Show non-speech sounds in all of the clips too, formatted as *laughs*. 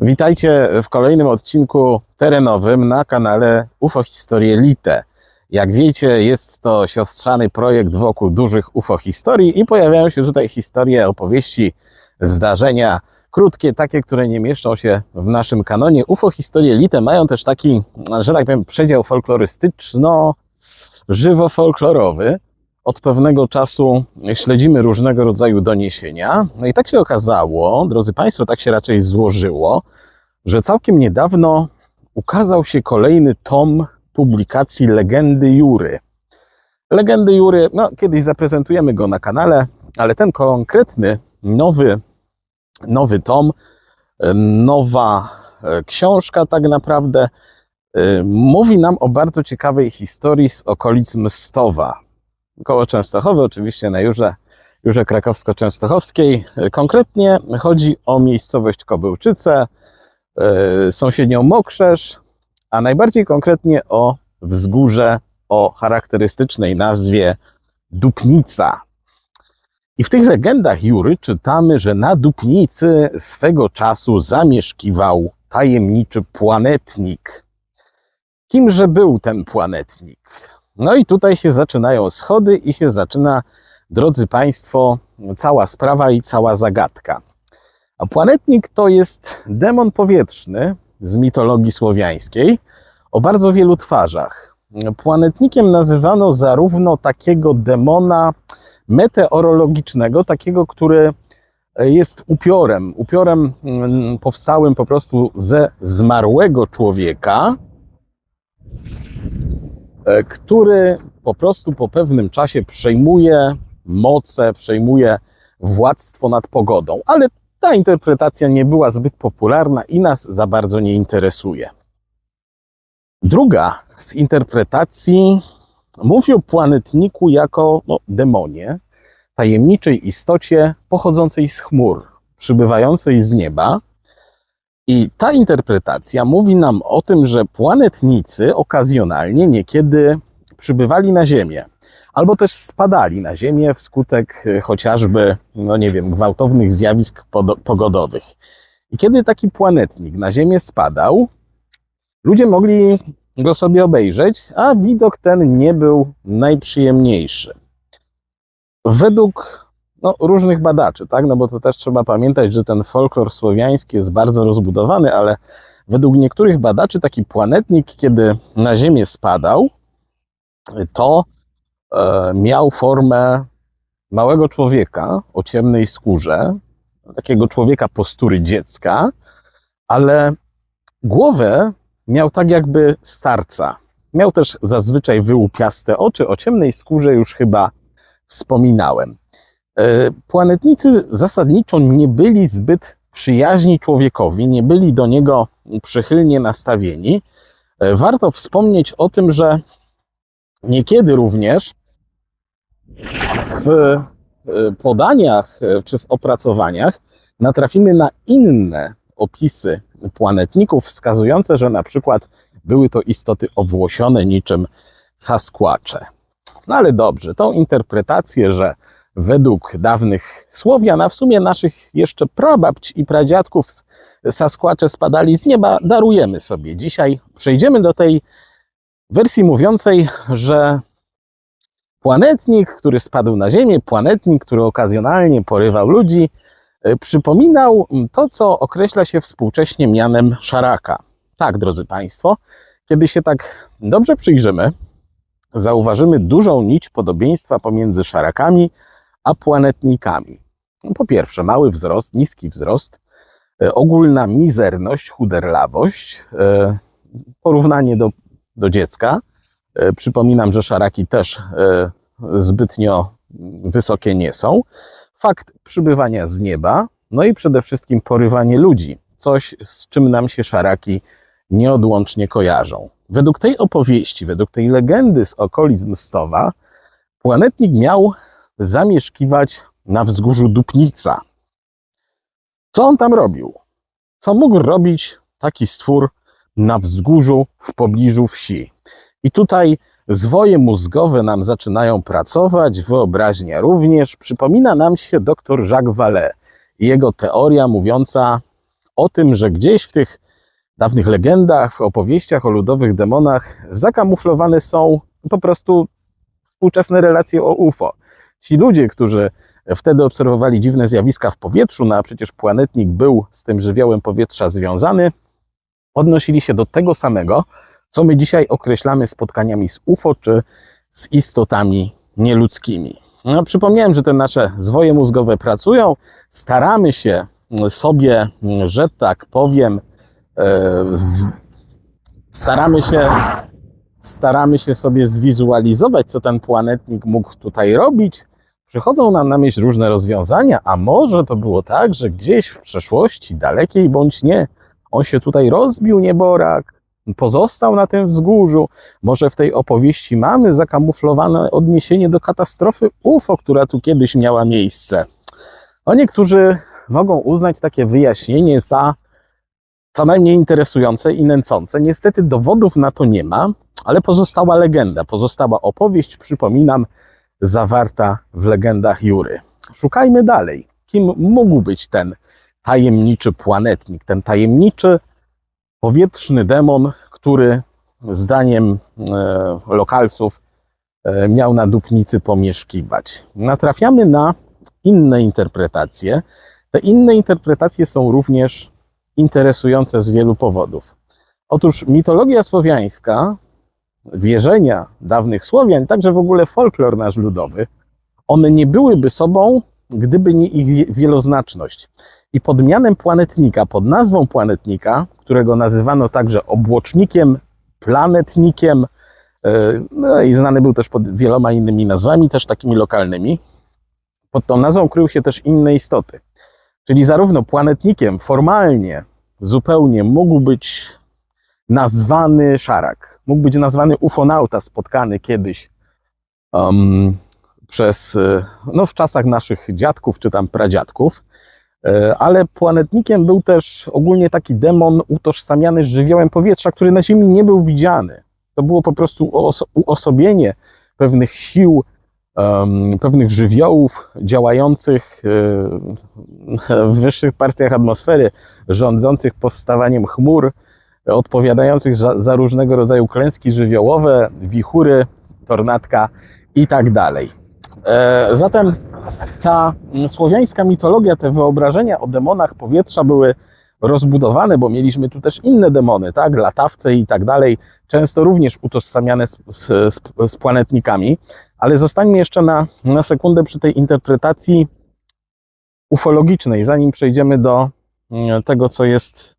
Witajcie w kolejnym odcinku terenowym na kanale UFO Historie Lite. Jak wiecie, jest to siostrzany projekt wokół dużych UFO historii i pojawiają się tutaj historie, opowieści, zdarzenia krótkie, takie, które nie mieszczą się w naszym kanonie. UFO Historie Lite mają też taki, że tak powiem, przedział folklorystyczno-żywo-folklorowy. Od pewnego czasu śledzimy różnego rodzaju doniesienia. No i tak się okazało, drodzy Państwo, tak się raczej złożyło, że całkiem niedawno ukazał się kolejny tom publikacji Legendy Jury. Legendy Jury, no kiedyś zaprezentujemy go na kanale, ale ten konkretny nowy, nowy tom, nowa e, książka tak naprawdę e, mówi nam o bardzo ciekawej historii z okolic Mstowa. Koło Częstochowy, oczywiście na Jurze, Jurze Krakowsko-Częstochowskiej. Konkretnie chodzi o miejscowość Kobyłczyce, e, sąsiednią Mokrzesz, a najbardziej konkretnie o wzgórze o charakterystycznej nazwie Dupnica. I w tych legendach Jury czytamy, że na Dupnicy swego czasu zamieszkiwał tajemniczy planetnik. Kimże był ten planetnik? No i tutaj się zaczynają schody i się zaczyna, drodzy Państwo, cała sprawa i cała zagadka. A planetnik to jest demon powietrzny z mitologii słowiańskiej o bardzo wielu twarzach. Planetnikiem nazywano zarówno takiego demona meteorologicznego, takiego, który jest upiorem, upiorem mm, powstałym po prostu ze zmarłego człowieka, E, który po prostu po pewnym czasie przejmuje moce, przejmuje władztwo nad pogodą. Ale ta interpretacja nie była zbyt popularna i nas za bardzo nie interesuje. Druga z interpretacji mówi o planetniku jako no, demonie, tajemniczej istocie pochodzącej z chmur, przybywającej z nieba, i ta interpretacja mówi nam o tym, że planetnicy okazjonalnie niekiedy przybywali na Ziemię, albo też spadali na Ziemię wskutek e, chociażby, no nie wiem, gwałtownych zjawisk pogodowych. I kiedy taki planetnik na Ziemię spadał, ludzie mogli go sobie obejrzeć, a widok ten nie był najprzyjemniejszy. Według no, różnych badaczy, tak? No bo to też trzeba pamiętać, że ten folklor słowiański jest bardzo rozbudowany, ale według niektórych badaczy taki planetnik, kiedy na Ziemię spadał, to e, miał formę małego człowieka o ciemnej skórze, takiego człowieka postury dziecka, ale głowę miał tak jakby starca. Miał też zazwyczaj wyłupiaste oczy, o ciemnej skórze już chyba wspominałem. E, planetnicy zasadniczo nie byli zbyt przyjaźni człowiekowi, nie byli do niego przychylnie nastawieni. E, warto wspomnieć o tym, że niekiedy również w e, podaniach czy w opracowaniach natrafimy na inne opisy planetników, wskazujące, że na przykład były to istoty owłosione niczym saskłacze. No ale dobrze, tą interpretację, że według dawnych Słowian, a w sumie naszych jeszcze prababć i pradziadków Saskłacze spadali z nieba, darujemy sobie. Dzisiaj przejdziemy do tej wersji mówiącej, że planetnik, który spadł na Ziemię, planetnik, który okazjonalnie porywał ludzi, e, przypominał to, co określa się współcześnie mianem szaraka. Tak, drodzy Państwo, kiedy się tak dobrze przyjrzymy, zauważymy dużą nić podobieństwa pomiędzy szarakami a planetnikami. No, po pierwsze, mały wzrost, niski wzrost, e, ogólna mizerność, chuderlawość, e, porównanie do, do dziecka. E, przypominam, że szaraki też zbytnio wysokie nie są. Fakt przybywania z nieba, no i przede wszystkim porywanie ludzi. Coś, z czym nam się szaraki nieodłącznie kojarzą. Według tej opowieści, według tej legendy z okolic Mstowa, planetnik miał zamieszkiwać na wzgórzu Dupnica. Co on tam robił? Co mógł robić taki stwór na wzgórzu w pobliżu wsi? I tutaj zwoje mózgowe nam zaczynają pracować, wyobraźnia również. Przypomina nam się dr Jacques Vallée i jego teoria mówiąca o tym, że gdzieś w tych dawnych legendach, opowieściach o ludowych demonach zakamuflowane są po prostu współczesne relacje o UFO. Ci ludzie, którzy wtedy obserwowali dziwne zjawiska w powietrzu, no a przecież planetnik był z tym żywiołem powietrza związany, odnosili się do tego samego, co my dzisiaj określamy spotkaniami z UFO czy z istotami nieludzkimi. No, przypomniałem, że te nasze zwoje mózgowe pracują, staramy się sobie, że tak powiem, e, staramy się staramy się sobie zwizualizować, co ten planetnik mógł tutaj robić. Przychodzą nam na myśl różne rozwiązania, a może to było tak, że gdzieś w przeszłości, dalekiej bądź nie, on się tutaj rozbił nieborak, pozostał na tym wzgórzu. Może w tej opowieści mamy zakamuflowane odniesienie do katastrofy UFO, która tu kiedyś miała miejsce. O niektórzy mogą uznać takie wyjaśnienie za co najmniej interesujące i nęcące. Niestety dowodów na to nie ma, ale pozostała legenda, pozostała opowieść, przypominam, zawarta w legendach Jury. Szukajmy dalej. Kim mógł być ten tajemniczy planetnik, ten tajemniczy powietrzny demon, który zdaniem e, lokalców e, miał na Dupnicy pomieszkiwać. Natrafiamy na inne interpretacje. Te inne interpretacje są również interesujące z wielu powodów. Otóż mitologia słowiańska, wierzenia dawnych Słowian, także w ogóle folklor nasz ludowy, one nie byłyby sobą, gdyby nie ich wieloznaczność. I pod mianem planetnika, pod nazwą planetnika, którego nazywano także obłocznikiem, planetnikiem, e, no i znany był też pod wieloma innymi nazwami, też takimi lokalnymi, pod tą nazwą kryły się też inne istoty. Czyli zarówno planetnikiem formalnie zupełnie mógł być nazwany szarak, mógł być nazwany ufonauta spotkany kiedyś um, przez, e, no w czasach naszych dziadków czy tam pradziadków, e, ale planetnikiem był też ogólnie taki demon utożsamiany z żywiołem powietrza, który na Ziemi nie był widziany. To było po prostu uosobienie pewnych sił, um, pewnych żywiołów działających e, w wyższych partiach atmosfery, rządzących powstawaniem chmur, odpowiadających za, za różnego rodzaju klęski żywiołowe, wichury, tornadka i tak dalej. E, zatem ta słowiańska mitologia, te wyobrażenia o demonach powietrza były rozbudowane, bo mieliśmy tu też inne demony, tak, latawce i tak dalej, często również utożsamiane z, z, z planetnikami, ale zostańmy jeszcze na, na sekundę przy tej interpretacji ufologicznej, zanim przejdziemy do mm, tego, co jest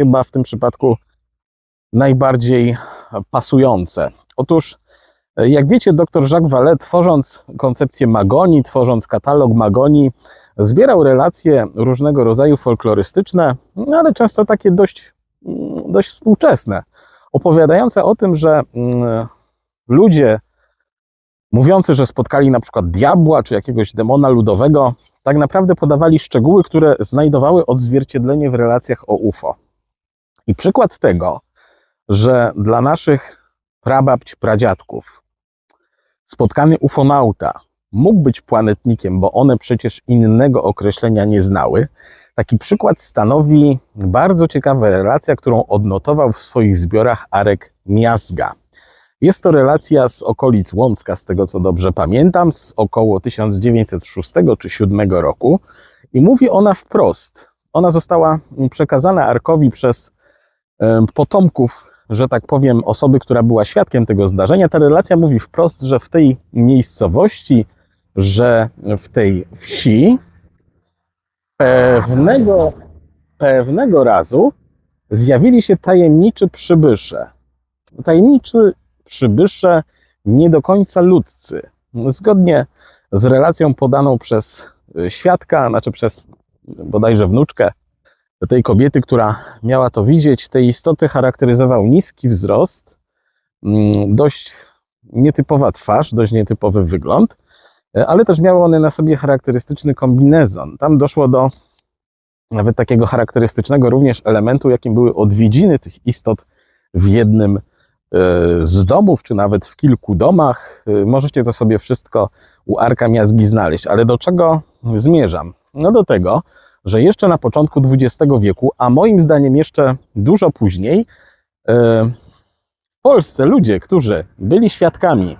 chyba w tym przypadku najbardziej pasujące. Otóż, jak wiecie, dr Jacques Vallée, tworząc koncepcję magonii, tworząc katalog magonii, zbierał relacje różnego rodzaju folklorystyczne, no ale często takie dość, dość współczesne, opowiadające o tym, że mm, ludzie mówiący, że spotkali na przykład diabła czy jakiegoś demona ludowego, tak naprawdę podawali szczegóły, które znajdowały odzwierciedlenie w relacjach o UFO. I przykład tego, że dla naszych prababć, pradziadków spotkany ufonauta mógł być planetnikiem, bo one przecież innego określenia nie znały. Taki przykład stanowi bardzo ciekawa relacja, którą odnotował w swoich zbiorach Arek Miazga. Jest to relacja z okolic Łącka, z tego co dobrze pamiętam, z około 1906 czy 2007 roku i mówi ona wprost. Ona została przekazana Arkowi przez potomków że tak powiem, osoby, która była świadkiem tego zdarzenia, ta relacja mówi wprost, że w tej miejscowości, że w tej wsi pewnego, pewnego razu zjawili się tajemniczy przybysze. Tajemniczy przybysze nie do końca ludzcy. Zgodnie z relacją podaną przez świadka, znaczy przez bodajże wnuczkę tej kobiety, która miała to widzieć, tej istoty charakteryzował niski wzrost, mm, dość nietypowa twarz, dość nietypowy wygląd, e, ale też miały one na sobie charakterystyczny kombinezon. Tam doszło do nawet takiego charakterystycznego również elementu, jakim były odwiedziny tych istot w jednym e, z domów, czy nawet w kilku domach. E, możecie to sobie wszystko u Arka Miazgi znaleźć. Ale do czego zmierzam? No do tego, że jeszcze na początku XX wieku, a moim zdaniem jeszcze dużo później, e, w Polsce ludzie, którzy byli świadkami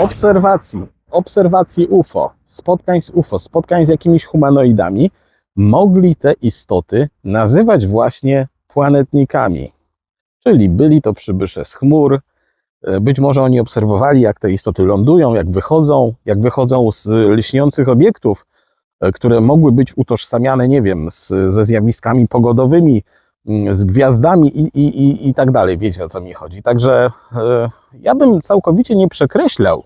obserwacji, obserwacji UFO, spotkań z UFO, spotkań z jakimiś humanoidami, mogli te istoty nazywać właśnie planetnikami. Czyli byli to przybysze z chmur, e, być może oni obserwowali, jak te istoty lądują, jak wychodzą, jak wychodzą z lśniących obiektów, które mogły być utożsamiane, nie wiem, z, ze zjawiskami pogodowymi, mm, z gwiazdami i, i, i, i tak dalej. Wiecie o co mi chodzi. Także e, ja bym całkowicie nie przekreślał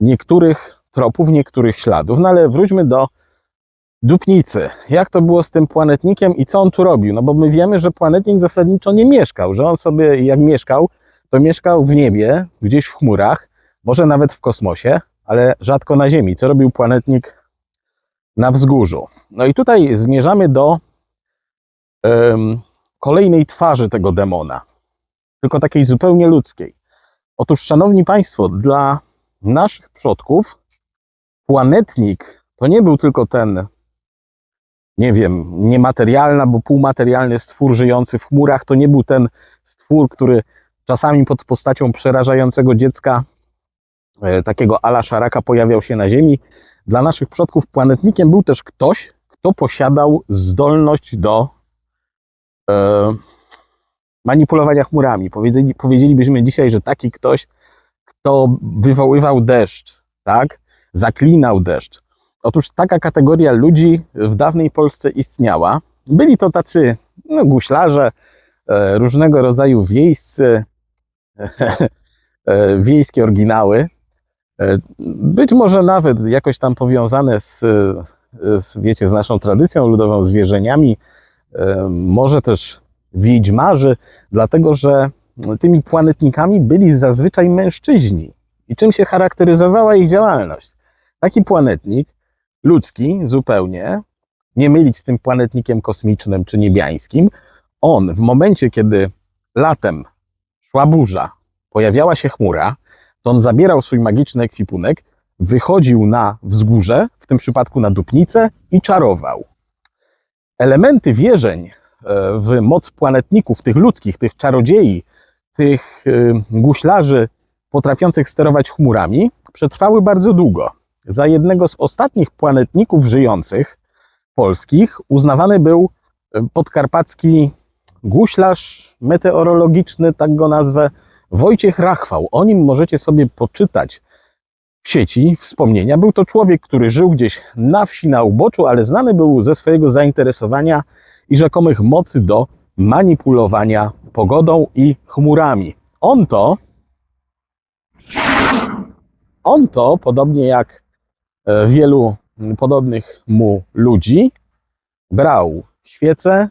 niektórych tropów, niektórych śladów, no ale wróćmy do Dupnicy. Jak to było z tym planetnikiem i co on tu robił? No bo my wiemy, że planetnik zasadniczo nie mieszkał, że on sobie jak mieszkał, to mieszkał w niebie, gdzieś w chmurach, może nawet w kosmosie, ale rzadko na Ziemi. Co robił planetnik na wzgórzu? No i tutaj zmierzamy do em, kolejnej twarzy tego demona, tylko takiej zupełnie ludzkiej. Otóż, szanowni Państwo, dla naszych przodków planetnik to nie był tylko ten nie wiem, niematerialny albo półmaterialny stwór żyjący w chmurach. To nie był ten stwór, który czasami pod postacią przerażającego dziecka, takiego ala szaraka, pojawiał się na Ziemi. Dla naszych przodków planetnikiem był też ktoś, kto posiadał zdolność do e, manipulowania chmurami. Powiedzieli, powiedzielibyśmy dzisiaj, że taki ktoś, kto wywoływał deszcz, tak? Zaklinał deszcz. Otóż taka kategoria ludzi w dawnej Polsce istniała. Byli to tacy no, guślarze, e, różnego rodzaju wiejscy, *laughs* e, wiejskie oryginały. E, być może nawet jakoś tam powiązane z, z, wiecie, z naszą tradycją ludową, z e, może też wiedźmarzy, dlatego że tymi planetnikami byli zazwyczaj mężczyźni. I czym się charakteryzowała ich działalność? Taki planetnik ludzki zupełnie, nie mylić z tym planetnikiem kosmicznym czy niebiańskim. On w momencie, kiedy latem szła burza, pojawiała się chmura, to on zabierał swój magiczny ekwipunek, wychodził na wzgórze, w tym przypadku na Dupnicę i czarował. Elementy wierzeń e, w moc planetników, tych ludzkich, tych czarodziei, tych e, guślarzy potrafiących sterować chmurami, przetrwały bardzo długo za jednego z ostatnich planetników żyjących polskich uznawany był e, podkarpacki guślarz meteorologiczny, tak go nazwę, Wojciech Rachwał. O nim możecie sobie poczytać w sieci wspomnienia. Był to człowiek, który żył gdzieś na wsi, na uboczu, ale znany był ze swojego zainteresowania i rzekomych mocy do manipulowania pogodą i chmurami. On to, on to, podobnie jak e, wielu podobnych mu ludzi, brał świece,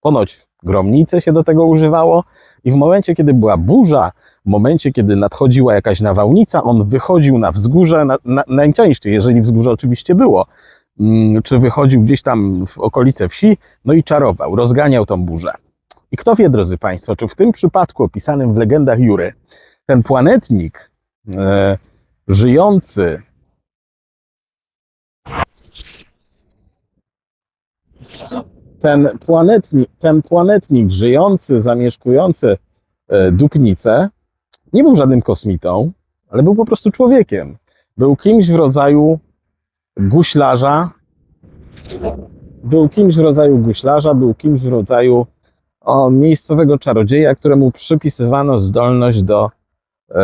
ponoć gromnice się do tego używało i w momencie, kiedy była burza, w momencie, kiedy nadchodziła jakaś nawałnica, on wychodził na wzgórze, na, na, najczęściej, jeżeli wzgórze oczywiście było, mm, czy wychodził gdzieś tam w okolice wsi, no i czarował, rozganiał tą burzę. I kto wie, drodzy Państwo, czy w tym przypadku opisanym w legendach Jury, ten planetnik e, żyjący ten planetnik, ten planetnik żyjący, zamieszkujący e, Dupnicę nie był żadnym kosmitą, ale był po prostu człowiekiem. Był kimś w rodzaju guślarza, był kimś w rodzaju guślarza, był kimś w rodzaju o, miejscowego czarodzieja, któremu przypisywano zdolność do e,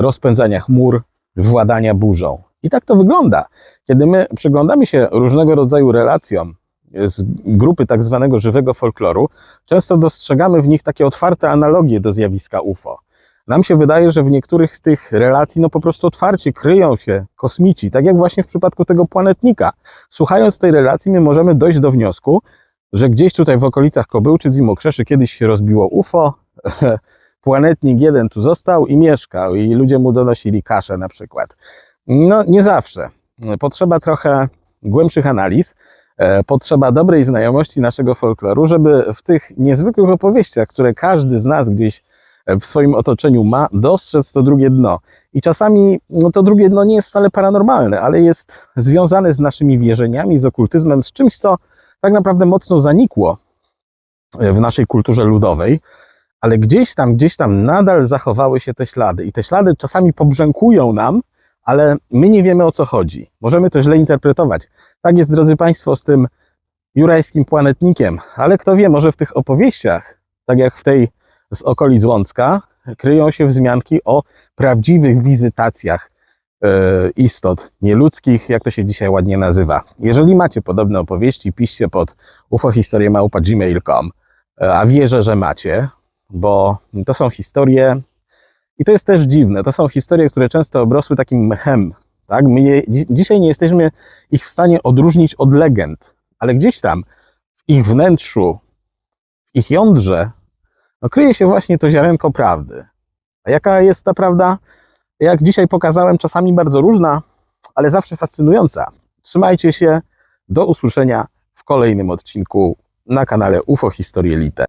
rozpędzania chmur, władania burzą. I tak to wygląda. Kiedy my przyglądamy się różnego rodzaju relacjom z grupy tak zwanego żywego folkloru, często dostrzegamy w nich takie otwarte analogie do zjawiska UFO. Nam się wydaje, że w niektórych z tych relacji no po prostu otwarcie kryją się kosmici, tak jak właśnie w przypadku tego planetnika. Słuchając tej relacji my możemy dojść do wniosku, że gdzieś tutaj w okolicach Kobyłczy, Zimokrzeszy kiedyś się rozbiło UFO, *laughs* planetnik jeden tu został i mieszkał i ludzie mu donosili kaszę na przykład. No nie zawsze. Potrzeba trochę głębszych analiz, potrzeba dobrej znajomości naszego folkloru, żeby w tych niezwykłych opowieściach, które każdy z nas gdzieś w swoim otoczeniu ma, dostrzec to drugie dno. I czasami no, to drugie dno nie jest wcale paranormalne, ale jest związane z naszymi wierzeniami, z okultyzmem, z czymś, co tak naprawdę mocno zanikło w naszej kulturze ludowej, ale gdzieś tam, gdzieś tam nadal zachowały się te ślady. I te ślady czasami pobrzękują nam, ale my nie wiemy o co chodzi. Możemy to źle interpretować. Tak jest, drodzy Państwo, z tym jurajskim planetnikiem, ale kto wie, może w tych opowieściach, tak jak w tej z okolic Łącka, kryją się wzmianki o prawdziwych wizytacjach e, istot nieludzkich, jak to się dzisiaj ładnie nazywa. Jeżeli macie podobne opowieści, piszcie pod ufohistoriemałpa.gmail.com, E, a wierzę, że macie, bo to są historie i to jest też dziwne, to są historie, które często obrosły takim mechem, tak? My je, dzi- dzisiaj nie jesteśmy ich w stanie odróżnić od legend, ale gdzieś tam w ich wnętrzu, w ich jądrze, no, kryje się właśnie to ziarenko prawdy. A jaka jest ta prawda? Jak dzisiaj pokazałem, czasami bardzo różna, ale zawsze fascynująca. Trzymajcie się, do usłyszenia w kolejnym odcinku na kanale UFO Historie Lite.